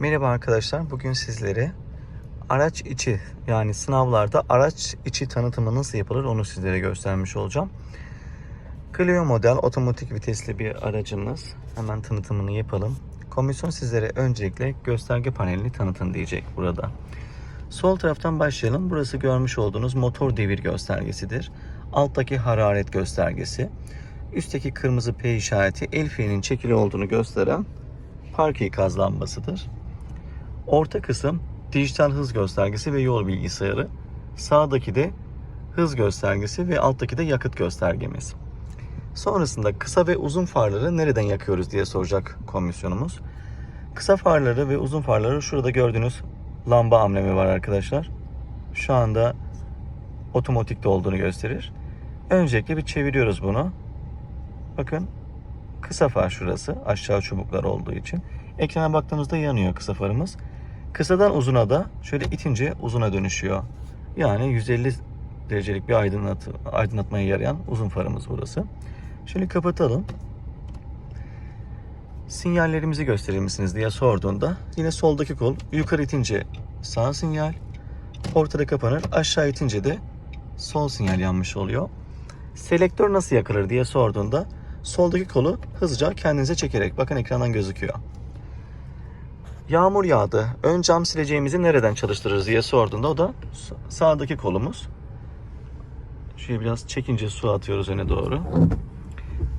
Merhaba arkadaşlar. Bugün sizlere araç içi yani sınavlarda araç içi tanıtımı nasıl yapılır onu sizlere göstermiş olacağım. Clio model otomatik vitesli bir aracımız. Hemen tanıtımını yapalım. Komisyon sizlere öncelikle gösterge panelini tanıtın diyecek burada. Sol taraftan başlayalım. Burası görmüş olduğunuz motor devir göstergesidir. Alttaki hararet göstergesi. Üstteki kırmızı P işareti el frenin çekili olduğunu gösteren park ikaz lambasıdır. Orta kısım dijital hız göstergesi ve yol bilgisayarı. Sağdaki de hız göstergesi ve alttaki de yakıt göstergemiz. Sonrasında kısa ve uzun farları nereden yakıyoruz diye soracak komisyonumuz. Kısa farları ve uzun farları şurada gördüğünüz lamba amblemi var arkadaşlar. Şu anda otomatikte olduğunu gösterir. Öncelikle bir çeviriyoruz bunu. Bakın kısa far şurası aşağı çubuklar olduğu için. Ekrana baktığımızda yanıyor kısa farımız. Kısadan uzuna da şöyle itince uzuna dönüşüyor. Yani 150 derecelik bir aydınlat, aydınlatmaya yarayan uzun farımız burası. Şöyle kapatalım. Sinyallerimizi gösterir misiniz diye sorduğunda yine soldaki kol yukarı itince sağ sinyal, ortada kapanır, aşağı itince de sol sinyal yanmış oluyor. Selektör nasıl yakılır diye sorduğunda soldaki kolu hızlıca kendinize çekerek bakın ekrandan gözüküyor. Yağmur yağdı. Ön cam sileceğimizi nereden çalıştırırız diye sorduğunda o da sağdaki kolumuz. Şöyle biraz çekince su atıyoruz öne doğru.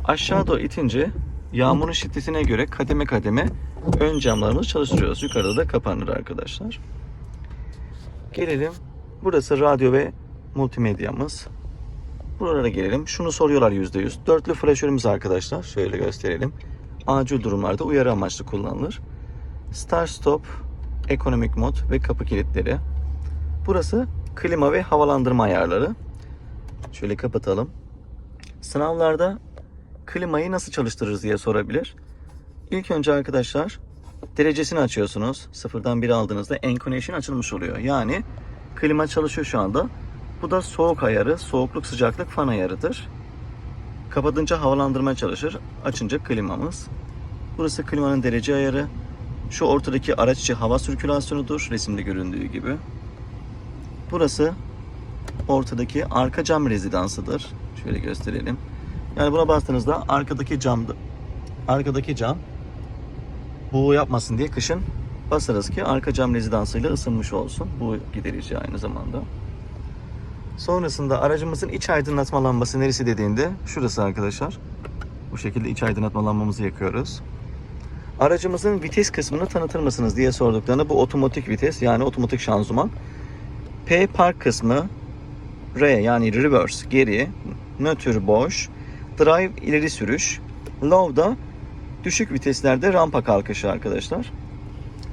Aşağı doğru itince yağmurun şiddetine göre kademe kademe ön camlarımızı çalıştırıyoruz. Yukarıda da kapanır arkadaşlar. Gelelim. Burası radyo ve multimedyamız. Buralara gelelim. Şunu soruyorlar %100. Dörtlü flaşörümüz arkadaşlar. Şöyle gösterelim. Acil durumlarda uyarı amaçlı kullanılır. Start stop, ekonomik mod ve kapı kilitleri. Burası klima ve havalandırma ayarları. Şöyle kapatalım. Sınavlarda klimayı nasıl çalıştırırız diye sorabilir. İlk önce arkadaşlar derecesini açıyorsunuz. Sıfırdan 1 aldığınızda Enconation açılmış oluyor. Yani klima çalışıyor şu anda. Bu da soğuk ayarı, soğukluk sıcaklık fan ayarıdır. Kapatınca havalandırma çalışır. Açınca klimamız. Burası klimanın derece ayarı. Şu ortadaki araç içi hava sirkülasyonudur. Resimde göründüğü gibi. Burası ortadaki arka cam rezidansıdır. Şöyle gösterelim. Yani buna bastığınızda arkadaki camda arkadaki cam bu yapmasın diye kışın basarız ki arka cam rezidansıyla ısınmış olsun. Bu giderici aynı zamanda. Sonrasında aracımızın iç aydınlatma lambası neresi dediğinde şurası arkadaşlar. Bu şekilde iç aydınlatma lambamızı yakıyoruz. Aracımızın vites kısmını tanıtır mısınız diye sorduklarında bu otomatik vites yani otomatik şanzıman. P park kısmı R yani reverse geri, nötr boş, drive ileri sürüş, low da düşük viteslerde rampa kalkışı arkadaşlar.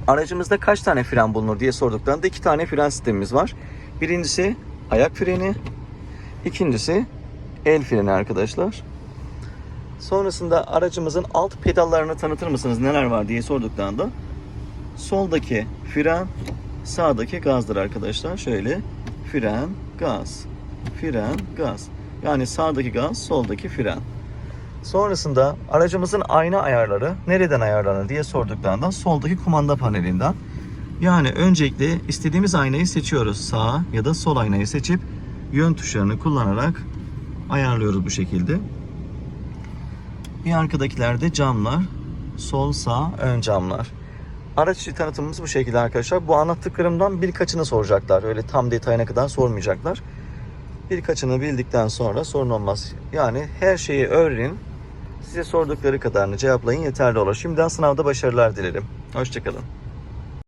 Aracımızda kaç tane fren bulunur diye sorduklarında iki tane fren sistemimiz var. Birincisi ayak freni, ikincisi el freni arkadaşlar. Sonrasında aracımızın alt pedallarını tanıtır mısınız neler var diye sorduklarında soldaki fren, sağdaki gazdır arkadaşlar. Şöyle fren, gaz, fren, gaz. Yani sağdaki gaz, soldaki fren. Sonrasında aracımızın ayna ayarları nereden ayarlanır diye sorduklarında soldaki kumanda panelinden. Yani öncelikle istediğimiz aynayı seçiyoruz. Sağ ya da sol aynayı seçip yön tuşlarını kullanarak ayarlıyoruz bu şekilde. Bir arkadakilerde camlar. Sol, sağ, ön camlar. Araç içi tanıtımımız bu şekilde arkadaşlar. Bu anlattıklarımdan birkaçını soracaklar. Öyle tam detayına kadar sormayacaklar. Birkaçını bildikten sonra sorun olmaz. Yani her şeyi öğrenin. Size sordukları kadarını cevaplayın yeterli olur. Şimdiden sınavda başarılar dilerim. Hoşçakalın.